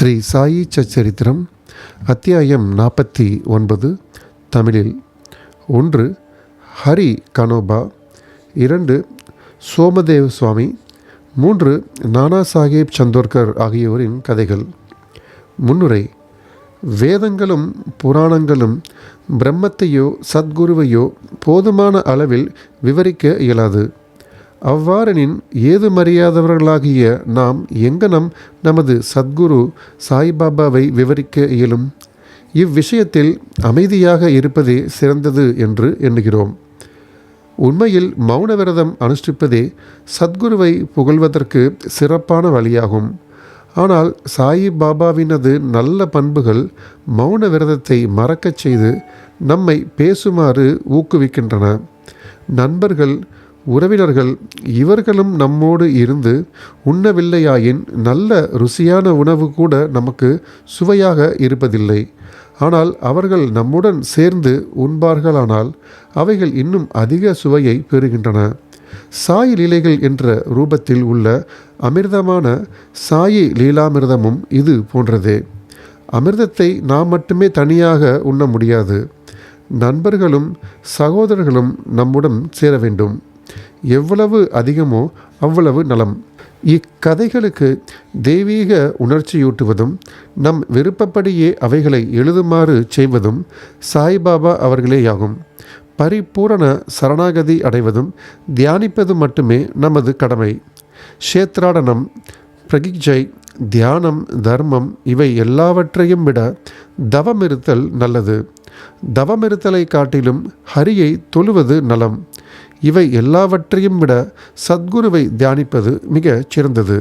ஸ்ரீ சாயி சச்சரித்திரம் அத்தியாயம் நாற்பத்தி ஒன்பது தமிழில். ஒன்று ஹரி கனோபா. இரண்டு சோமதேவ் சுவாமி. மூன்று நானா சாஹேப் சந்தோர்கர் ஆகியோரின் கதைகள். முன்னுரை வேதங்களும் புராணங்களும் பிரம்மத்தையோ சத்குருவையோ போதுமான அளவில் விவரிக்க இயலாது. அவ்வாறெனின் ஏது மரியாதவர்களாகிய நாம் எங்கனம் நமது சத்குரு சாய்பாபாவை விவரிக்க இயலும்? இவ்விஷயத்தில் அமைதியாக இருப்பதே சிறந்தது என்று எண்ணுகிறோம். உண்மையில் மௌன விரதம் அனுஷ்டிப்பதே சத்குருவை புகழ்வதற்கு சிறப்பான வழியாகும். ஆனால் சாயி பாபாவினது நல்ல பண்புகள் மௌன விரதத்தை மறக்கச் செய்து நம்மை பேசுமாறு ஊக்குவிக்கின்றன. நண்பர்கள் உறவினர்கள் இவர்களும் நம்மோடு இருந்து உண்ணவில்லையாயின் நல்ல ருசியான உணவு கூட நமக்கு சுவையாக இருப்பதில்லை. ஆனால் அவர்கள் நம்முடன் சேர்ந்து உண்பார்களானால் அவைகள் இன்னும் அதிக சுவையை பெறுகின்றன. சாய் லீலைகள் என்ற ரூபத்தில் உள்ள அமிர்தமான சாயி லீலாமிர்தமும் இது போன்றதே. அமிர்தத்தை நாம் மட்டுமே தனியாக உண்ண முடியாது. நண்பர்களும் சகோதரர்களும் நம்முடன் சேர வேண்டும். எவ்வளவு அதிகமோ அவ்வளவு நலம். இக்கதைகளுக்கு தெய்வீக உணர்ச்சியூட்டுவதும் நம் விருப்பப்படியே அவைகளை எழுதுமாறு செய்வதும் சாய்பாபா அவர்களேயாகும். பரிபூரண சரணாகதி அடைவதும் தியானிப்பது மட்டுமே நமது கடமை. க்ஷேத்ராடனம் பிரகிஜை தியானம் தர்மம் இவை எல்லாவற்றையும் விட தவமிருத்தல் நல்லது. தவமிருத்தலை காட்டிலும் ஹரியை தொழுவது நலம். இவை எல்லாவற்றையும் விட சத்குருவை தியானிப்பது மிகச் சிறந்தது.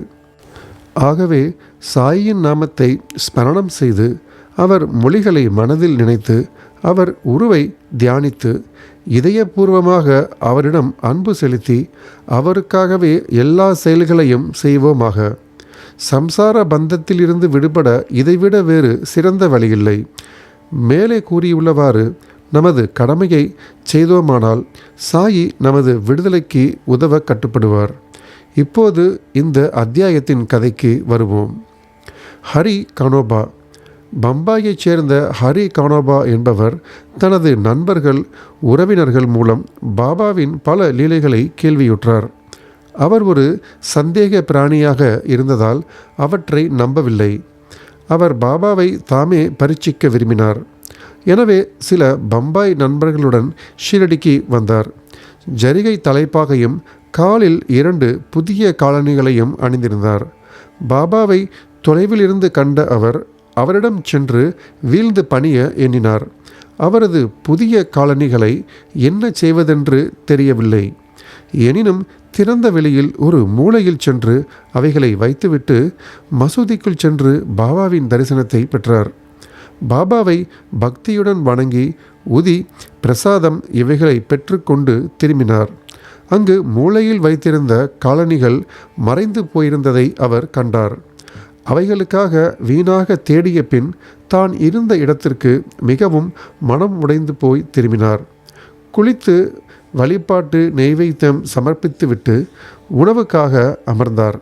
ஆகவே சாயின் நாமத்தை ஸ்மரணம் செய்து அவர் மொழிகளை மனதில் நினைத்து அவர் உருவை தியானித்து இதயபூர்வமாக அவரிடம் அன்பு செலுத்தி அவருக்காகவே எல்லா செயல்களையும் செய்வோமாக. சம்சார பந்தத்திலிருந்து விடுபட இதைவிட வேறு சிறந்த வழியில்லை. மேலே கூறியுள்ளவாறு நமது கடமையை செய்தோமானால் சாயி நமது விடுதலைக்கு உதவ கட்டுப்படுவார். இப்போது இந்த அத்தியாயத்தின் கதைக்கு வருவோம். ஹரி கனோபா. பம்பாயைச் சேர்ந்த ஹரி கானோபா என்பவர் தனது நண்பர்கள் உறவினர்கள் மூலம் பாபாவின் பல லீலைகளை கேள்வியுற்றார். அவர் ஒரு சந்தேக பிராணியாக இருந்ததால் அவற்றை நம்பவில்லை. அவர் பாபாவை தாமே பரீட்சிக்க விரும்பினார். எனவே சில பம்பாய் நண்பர்களுடன் ஷீரடிக்கு வந்தார். ஜரிகை தலைப்பாகையும் காலில் இரண்டு புதிய காலணிகளையும் அணிந்திருந்தார். பாபாவை தொலைவில் இருந்து கண்ட அவர் அவரிடம் சென்று வீழ்ந்து பணிய எண்ணினார். அவரது புதிய காலணிகளை என்ன செய்வதென்று தெரியவில்லை. எனினும் திறந்த வெளியில் ஒரு மூலையில் சென்று அவைகளை வைத்துவிட்டு மசூதிக்குள் சென்று பாபாவின் தரிசனத்தை பெற்றார். பாபாவை பக்தியுடன் வணங்கி உதி பிரசாதம் இவைகளை பெற்றுக்கொண்டு திரும்பினார். அங்கு மூளையில் வைத்திருந்த காலணிகள் மறைந்து போயிருந்ததை அவர் கண்டார். அவைகளுக்காக வீணாக தேடிய பின் தான் இருந்த இடத்திற்கு மிகவும் மனம் உடைந்து போய் திரும்பினார். குளித்து வழிபாட்டு நெய்வேத்தியம் சமர்ப்பித்துவிட்டு உணவுக்காக அமர்ந்தார்.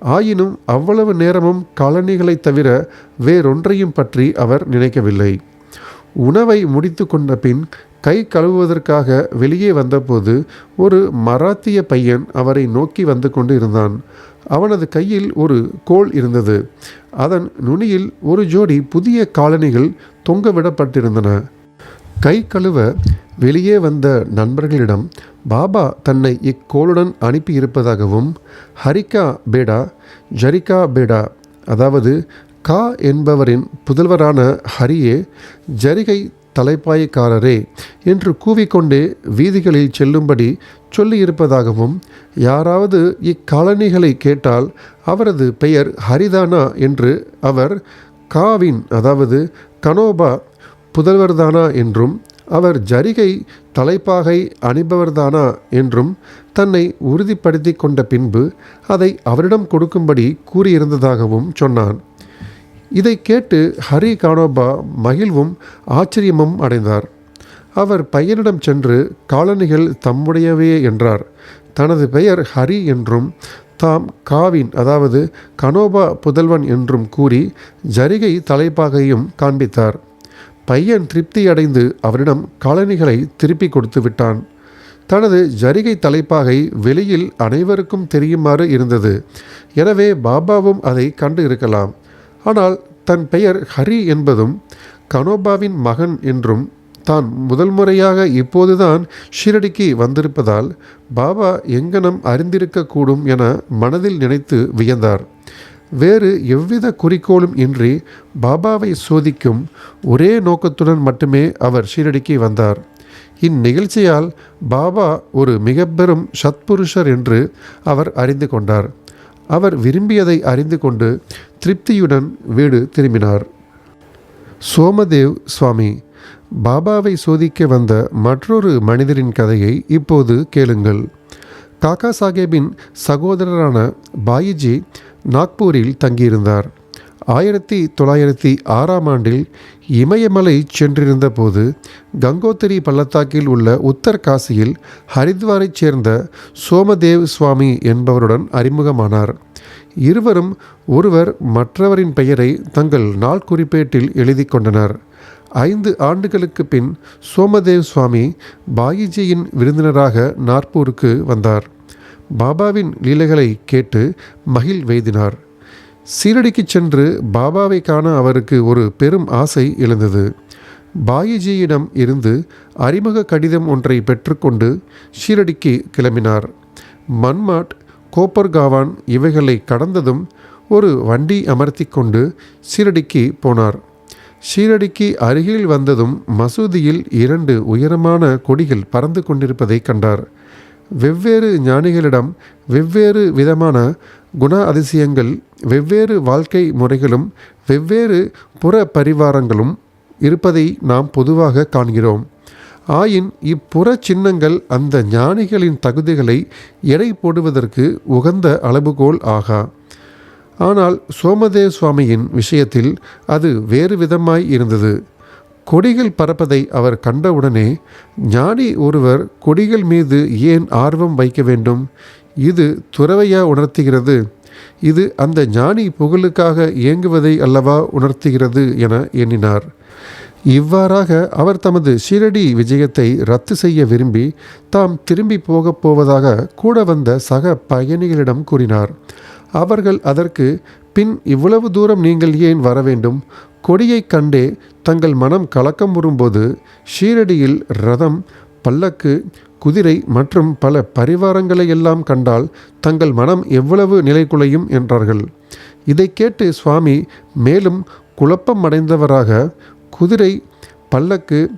ஆயினும் அவ்வளவு நேரமும் காலணிகளை தவிர வேறொன்றையும் பற்றி அவர் நினைக்கவில்லை. உணவை முடித்து கொண்ட பின் கை கழுவுவதற்காக வெளியே வந்தபோது ஒரு மராத்திய பையன் அவரை நோக்கி வந்து கொண்டு இருந்தான் அவனது கையில் ஒரு கோல் இருந்தது. அதன் நுனியில் ஒரு ஜோடி புதிய காலணிகள் தொங்கவிடப்பட்டிருந்தன. கை கழுவ வெளியே வந்த நண்பர்களிடம் பாபா தன்னை இக்கோளுடன் அனுப்பியிருப்பதாகவும் ஹரிகா பேடா ஜரிகா பேடா அதாவது கா என்பவரின் புதல்வரான ஹரியே ஜரிகை தலைப்பாய்க்காரரே என்று கூவிக்கொண்டே வீதிகளில் செல்லும்படி சொல்லியிருப்பதாகவும் யாராவது இக்காலனிகளை கேட்டால் அவரது பெயர் ஹரிதானா என்று அவர் காவின் அதாவது கனோபா புதல்வர்தானா என்றும் அவர் ஜரிகை தலைப்பாகை அணிபவர்தானா என்றும் தன்னை உறுதிப்படுத்தி கொண்ட பின்பு அதை அவரிடம் கொடுக்கும்படி கூறியிருந்ததாகவும் சொன்னான். இதை கேட்டு ஹரி கானோபா மகிழ்வும் ஆச்சரியமும் அடைந்தார். அவர் பையனிடம் சென்று காலணிகள் தம்முடையவே என்றார். தனது பெயர் ஹரி என்றும் தாம் காவின் அதாவது கனோபா புதல்வன் என்றும் கூறி ஜரிகை தலைப்பாகையும் காண்பித்தார் பையன் திருப்தியடைந்து அவரிடம் காலணிகளை திருப்பி கொடுத்து விட்டான். தனது ஜரிகை தலைப்பாகை வெளியில் அனைவருக்கும் தெரியுமாறு இருந்தது. எனவே பாபாவும் அதை கண்டு இருக்கலாம். ஆனால் தன் பெயர் ஹரி என்பதும் கனோபாவின் மகன் என்றும் தான் முதல் முறையாக இப்போதுதான் ஷிரடிக்கு வந்திருப்பதால் பாபா எங்கனம் அறிந்திருக்கக்கூடும் என மனதில் நினைத்து வியந்தார். வேறு எவ்வித குறிக்கோளும் இன்றி பாபாவை சோதிக்கும் ஒரே நோக்கத்துடன் மட்டுமே அவர் ஷீரடிக்கு வந்தார். இந்நிகழ்ச்சியால் பாபா ஒரு மிக பெரும் சத்புருஷர் என்று அவர் அறிந்து கொண்டார். அவர் விரும்பியதை அறிந்து கொண்டு திருப்தியுடன் வீடு திரும்பினார். சோமதேவ் சுவாமி பாபாவை சோதிக்க வந்த மற்றொரு மனிதரின் கதையை இப்போது கேளுங்கள். காக்கா சாஹேபின் சகோதரரான பாயிஜி நாக்பூரில் தங்கியிருந்தார். ஆயிரத்தி தொள்ளாயிரத்தி ஆறாம் ஆண்டில் இமயமலை சென்றிருந்த போது கங்கோத்திரி பள்ளத்தாக்கில் உள்ள உத்தர்காசியில் ஹரித்வாரைச் சேர்ந்த சோமதேவ் சுவாமி என்பவருடன் அறிமுகமானார். இருவரும் ஒருவர் மற்றவரின் பெயரை தங்கள் நாள் குறிப்பேட்டில் எழுதி கொண்டனர். ஐந்து ஆண்டுகளுக்கு பின் சோமதேவ் சுவாமி பாயிஜியின் விருந்தினராக நார்பூருக்கு வந்தார். பாபாவின் லீலைகளை கேட்டு மகிழ் வெய்தினார் சீரடிக்கு சென்று பாபாவை காண அவருக்கு ஒரு பெரும் ஆசை எழுந்தது. பாயிஜியிடம் இருந்து அறிமுக கடிதம் ஒன்றை பெற்றுக்கொண்டு ஷீரடிக்கு கிளம்பினார். மன்மாட் கோப்பர்காவான் இவைகளை கடந்ததும் ஒரு வண்டி அமர்த்தி கொண்டு சீரடிக்கு போனார். ஷீரடிக்கு அருகில் வந்ததும் மசூதியில் இரண்டு உயரமான கொடிகள் பறந்து கொண்டிருப்பதை கண்டார். வெவ்வேறு ஞானிகளிடம் வெவ்வேறு விதமான குண அதிசயங்கள் வெவ்வேறு வாழ்க்கை முறைகளும் வெவ்வேறு புற பரிவாரங்களும் இருப்பதை நாம் பொதுவாக காண்கிறோம். ஆயின் இப்புற சின்னங்கள் அந்த ஞானிகளின் தகுதிகளை எடை போடுவதற்கு உகந்த அளவுகோல் ஆகா. ஆனால் சோமதேவ் சுவாமியின் விஷயத்தில் அது வேறு விதமாய் இருந்தது. கொடிகள் பறப்பதை அவர் கண்டவுடனே ஞானி ஒருவர் கொடிகள் மீது ஏன் ஆர்வம் வைக்க வேண்டும்? இது துறவையா உணர்த்துகிறது. இது அந்த ஞானி புகழுக்காக இயங்குவதை அல்லவா உணர்த்துகிறது என எண்ணினார். இவ்வாறாக அவர் தமது ஷீரடி விஜயத்தை ரத்து செய்ய விரும்பி தாம் திரும்பி போகப் போவதாக கூட வந்த சக பயணிகளிடம் கூறினார். அவர்கள் அதற்கு பின் இவ்வளவு தூரம் நீங்கள் ஏன் வர வேண்டும் கொடியைக் கண்டே தங்கள் மனம் கலக்கம் வரும்போது ஷீரடியில் ரதம் பல்லக்கு குதிரை மற்றும் பல பரிவாரங்களை எல்லாம் கண்டால் தங்கள் மனம் எவ்வளவு நிலைகுலையும் என்றார்கள். இதை கேட்டு சுவாமி மேலும் குழப்பம் அடைந்தவராக குதிரை பல்லக்கு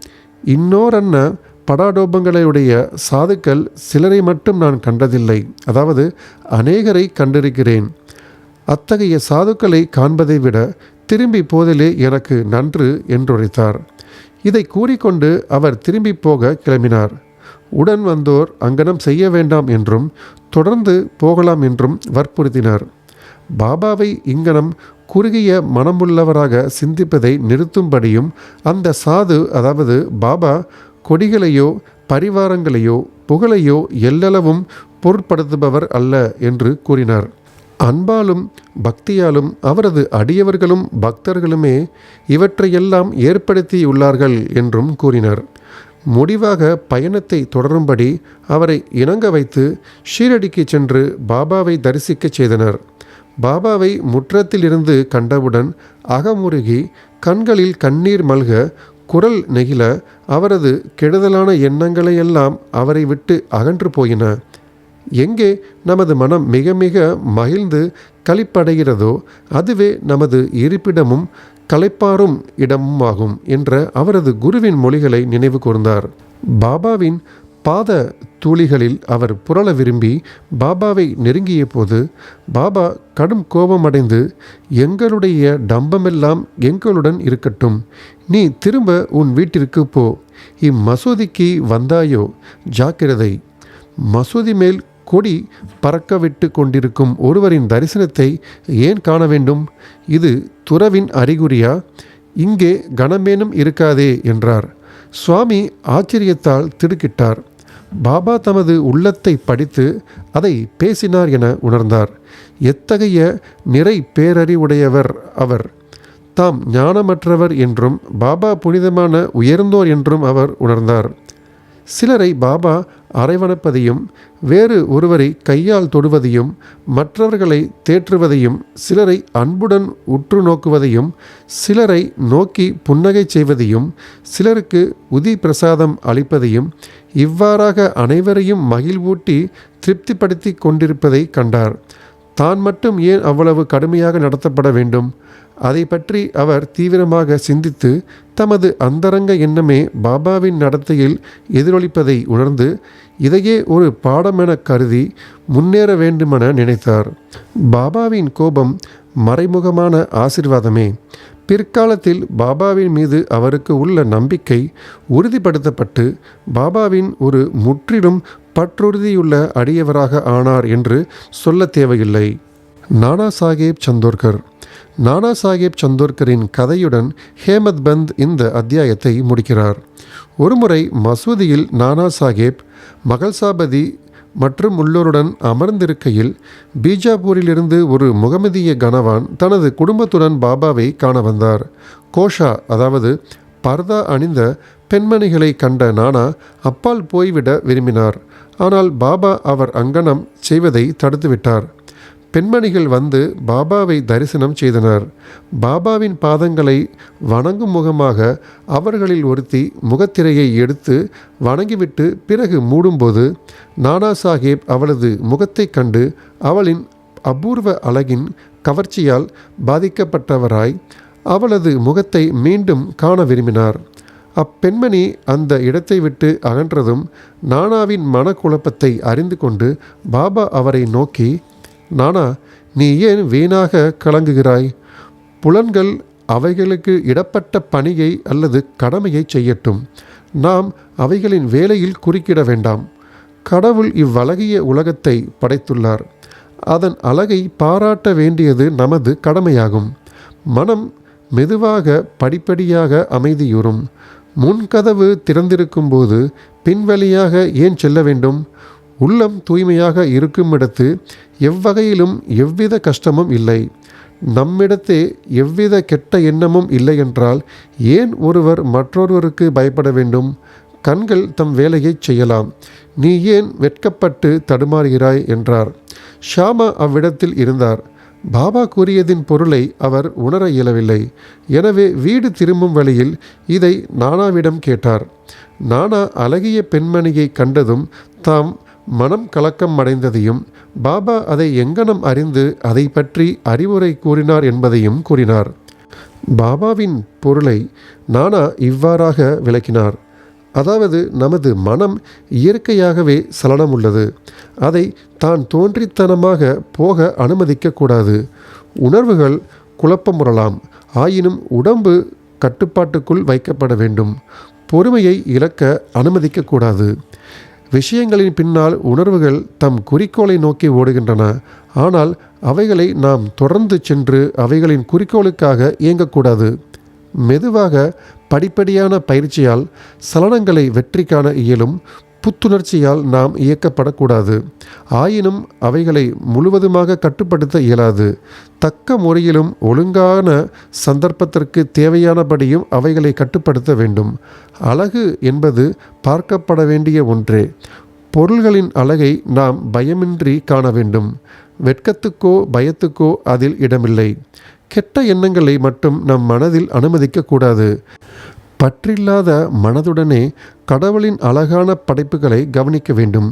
இன்னோரன்ன படாடோபங்களையுடைய சாதுக்கள் சிலரை மட்டும் நான் கண்டதில்லை. அதாவது அநேகரை கண்டிருக்கிறேன். அத்தகைய சாதுக்களை காண்பதை விட திரும்பி போதிலே எனக்கு நன்று என்றுரைத்தார். இதை கூறிக்கொண்டு அவர் திரும்பி போக கிளம்பினார். உடன் வந்தோர் அங்கனம் செய்ய வேண்டாம் என்றும் தொடர்ந்து போகலாம் என்றும் வற்புறுத்தினார். பாபாவை இங்கனம் குறுகிய மனமுள்ளவராக சிந்திப்பதை நிறுத்தும்படியும் அந்த சாது அதாவது பாபா கொடிகளையோ பரிவாரங்களையோ புகழையோ எல்லளவும் பொருட்படுத்துபவர் அல்ல என்று கூறினார். அன்பாலும் பக்தியாலும் அவரது அடியவர்களும் பக்தர்களுமே இவற்றையெல்லாம் ஏற்படுத்தியுள்ளார்கள் என்றும் கூறினார். முடிவாக பயணத்தை தொடரும்படி அவரை இணங்க வைத்து ஷீரடிக்கு சென்று பாபாவை தரிசிக்கச் செய்தனர். பாபாவை முற்றத்திலிருந்து கண்டவுடன் அகமுருகி கண்களில் கண்ணீர் மல்க குரல் நெகிழ அவரது கெடுதலான எண்ணங்களையெல்லாம் அவரை விட்டு அகன்று போயின. எங்கே நமது மனம் மிக மிக மகிழ்ந்து களிப்படைகிறதோ அதுவே நமது இருப்பிடமும் களைப்பாரும் இடமும் ஆகும் என்ற அவரது குருவின் மொழிகளை நினைவு கூர்ந்தார். பாபாவின் பாத தூளிகளில் அவர் புரள விரும்பி பாபாவை நெருங்கிய போது பாபா கடும் கோபமடைந்து எங்களுடைய டம்பமெல்லாம் எங்களுடன் இருக்கட்டும். நீ திரும்ப உன் வீட்டிற்கு போ. இம்மசூதிக்கு வந்தாயோ ஜாக்கிரதை. மசூதி மேல் கொடி பறக்கவிட்டு கொண்டிருக்கும் ஒருவரின் தரிசனத்தை ஏன் காண வேண்டும்? இது துறவின் அறிகுறியா? இங்கே கணமேனும் இருக்காதே என்றார். சுவாமி ஆச்சரியத்தால் திடுக்கிட்டார். பாபா தமது உள்ளத்தை படித்து அதை பேசினார் என உணர்ந்தார். எத்தகைய நிறை பேரறிவுடையவர் அவர்? தாம் ஞானமற்றவர் என்றும் பாபா புனிதமான உயர்ந்தோர் என்றும் அவர் உணர்ந்தார். சிலரை பாபா அரைவணப்பதையும் வேறு ஒருவரை கையால் தொடுவதையும் மற்றவர்களை தேற்றுவதையும் சிலரை அன்புடன் உற்று நோக்குவதையும் சிலரை நோக்கி புன்னகை செய்வதையும் சிலருக்கு உதி பிரசாதம் அளிப்பதையும் இவ்வாறாக அனைவரையும் மகிழ்வூட்டி திருப்திப்படுத்தி கொண்டிருப்பதை கண்டார். தான் மட்டும் ஏன் அவ்வளவு கடுமையாக நடத்தப்பட வேண்டும்? அதை பற்றி அவர் தீவிரமாக சிந்தித்து தமது அந்தரங்க எண்ணமே பாபாவின் நடத்தையில் எதிரொலிப்பதை உணர்ந்து இதையே ஒரு பாடமென கருதி முன்னேற வேண்டுமென நினைத்தார். பாபாவின் கோபம் மறைமுகமான ஆசிர்வாதமே. பிற்காலத்தில் பாபாவின் மீது அவருக்கு உள்ள நம்பிக்கை உறுதிப்படுத்தப்பட்டு பாபாவின் ஒரு முற்றிலும் பற்றுறுதியுள்ள அடியவராக ஆனார் என்று சொல்ல தேவையில்லை. நானா சாஹேப் சந்தோர்கர். நானா சாஹேப் சந்தோர்கரின் கதையுடன் ஹேமத் பந்த் இந்த அத்தியாயத்தை முடிக்கிறார். ஒருமுறை மசூதியில் நானா சாஹேப் மகள்சாபதி மற்றும் உள்ளோருடன் அமர்ந்திருக்கையில் பீஜாப்பூரிலிருந்து ஒரு முகமதிய கனவான் தனது குடும்பத்துடன் பாபாவை காண வந்தார். கோஷா அதாவது பர்தா அணிந்த பெண்மணிகளை கண்ட நானா அப்பால் போய்விட விரும்பினார். ஆனால் பாபா அவர் அங்கனம் செய்வதை தடுத்துவிட்டார். பெண்மணிகள் வந்து பாபாவை தரிசனம் செய்தனர். பாபாவின் பாதங்களை வணங்கும் முகமாக அவர்களில் ஒருத்தி முகத்திரையை எடுத்து வணங்கிவிட்டு பிறகு மூடும்போது நானா சாஹேப் அவளது முகத்தைக் கண்டு அவளின் அபூர்வ அழகின் கவர்ச்சியால் பாதிக்கப்பட்டவராய் அவளது முகத்தை மீண்டும் காண விரும்பினார். அப்பெண்மணி அந்த இடத்தை விட்டு அகன்றதும் நானாவின் மனக்குழப்பத்தை அறிந்து கொண்டு பாபா அவரை நோக்கி நானா நீ ஏன் வீணாக கலங்குகிறாய்? புலன்கள் அவைகளுக்கு இடப்பட்ட பணியை அல்லது கடமையை செய்யட்டும். நாம் அவைகளின் வேலையில் குறுக்கிட வேண்டாம். கடவுள் இவ்வழகிய உலகத்தை படைத்துள்ளார். அதன் அழகை பாராட்ட வேண்டியது நமது கடமையாகும். மனம் மெதுவாக படிப்படியாக அமைதியுறும். முன்கதவு திறந்திருக்கும்போது பின்வழியாக ஏன் செல்ல வேண்டும்? உள்ளம் தூய்மையாக இருக்குமிடத்து எவ்வகையிலும் எவ்வித கஷ்டமும் இல்லை. நம்மிடத்தே எவ்வித கெட்ட எண்ணமும் இல்லை என்றால் ஏன் ஒருவர் மற்றொருவருக்கு பயப்பட வேண்டும்? கண்கள் தம் வேலையை செய்யலாம். நீ ஏன் வெட்கப்பட்டு தடுமாறுகிறாய்? என்றார். ஷாமா அவ்விடத்தில் இருந்தார். பாபா கூறியதின் பொருளை அவர் உணர இயலவில்லை. எனவே வீடு திரும்பும் வழியில் இதை நானாவிடம் கேட்டார். நானா அழகிய பெண்மணியை கண்டதும் தாம் மனம் கலக்கம் அடைந்ததையும் பாபா அதை எங்கனம் அறிந்து அதை பற்றி அறிவுரை கூறினார் என்பதையும் கூறினார். பாபாவின் பொருளை நானா இவ்வாறாக விளக்கினார். அதாவது நமது மனம் இயற்கையாகவே சலனம் உள்ளது அதை தான் தோன்றித்தனமாக போக அனுமதிக்கக்கூடாது. உணர்வுகள் குழப்பமுறலாம். ஆயினும் உடம்பு கட்டுப்பாட்டுக்குள் வைக்கப்பட வேண்டும். பொறுமையை இழக்க அனுமதிக்கக்கூடாது. விஷயங்களின் பின்னால் உணர்வுகள் தம் குறிக்கோளை நோக்கி ஓடுகின்றன. ஆனால் அவைகளை நாம் தொடர்ந்து சென்று அவைகளின் குறிக்கோளுக்காக இயங்கக்கூடாது. மெதுவாக படிப்படியான பயிற்சியால் சலனங்களை வெற்றி காண இயலும். புத்துணர்ச்சியால் நாம் இயக்கப்படக்கூடாது. ஆயினும் அவைகளை முழுவதுமாக கட்டுப்படுத்த இயலாது. தக்க முறையிலும் ஒழுங்கான சந்தர்ப்பத்திற்கு தேவையானபடியும் அவைகளை கட்டுப்படுத்த வேண்டும். அழகு என்பது பார்க்கப்பட வேண்டிய ஒன்றே. பொருள்களின் அழகை நாம் பயமின்றி காண வேண்டும். வெட்கத்துக்கோ பயத்துக்கோ அதில் இடமில்லை. கெட்ட எண்ணங்களை மட்டும் நம் மனதில் அனுமதிக்கக்கூடாது. பற்றில்லாத மனதுடனே கடவுளின் அழகான படைப்புகளை கவனிக்க வேண்டும்.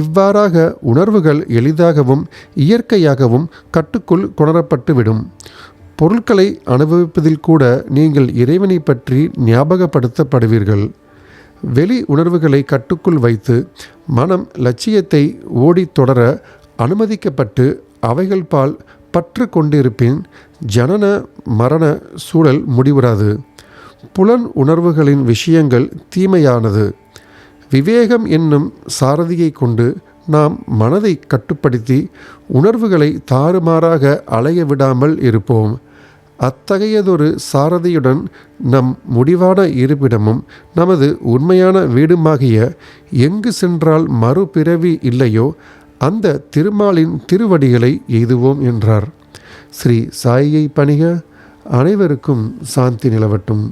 இவ்வாறாக உணர்வுகள் எளிதாகவும் இயற்கையாகவும் கட்டுக்குள் கொணரப்பட்டுவிடும் பொருட்களை அனுபவிப்பதில் கூட நீங்கள் இறைவனை பற்றி ஞாபகப்படுத்தப்படுவீர்கள். வெளி உணர்வுகளை கட்டுக்குள் வைத்து மனம் லட்சியத்தை ஓடித் தொடர அனுமதிக்கப்பட்டு அவைகள் பால் பற்று கொண்டிருப்பின் ஜனன மரண சூழல் முடிவுறாது. புலன் உணர்வுகளின் விஷயங்கள் தீமையானது. விவேகம் என்னும் சாரதியை கொண்டு நாம் மனதை கட்டுப்படுத்தி உணர்வுகளை தாறுமாறாக அலைய விடாமல் இருப்போம். அத்தகையதொரு சாரதியுடன் நம் முடிவான இருப்பிடமும் நமது உண்மையான வீடுமாகிய எங்கு சென்றால் மறுபிறவி இல்லையோ அந்த திருமாலின் திருவடிகளை எய்துவோம் என்றார். ஸ்ரீ சாயியை பணிக. அனைவருக்கும் சாந்தி நிலவட்டும்.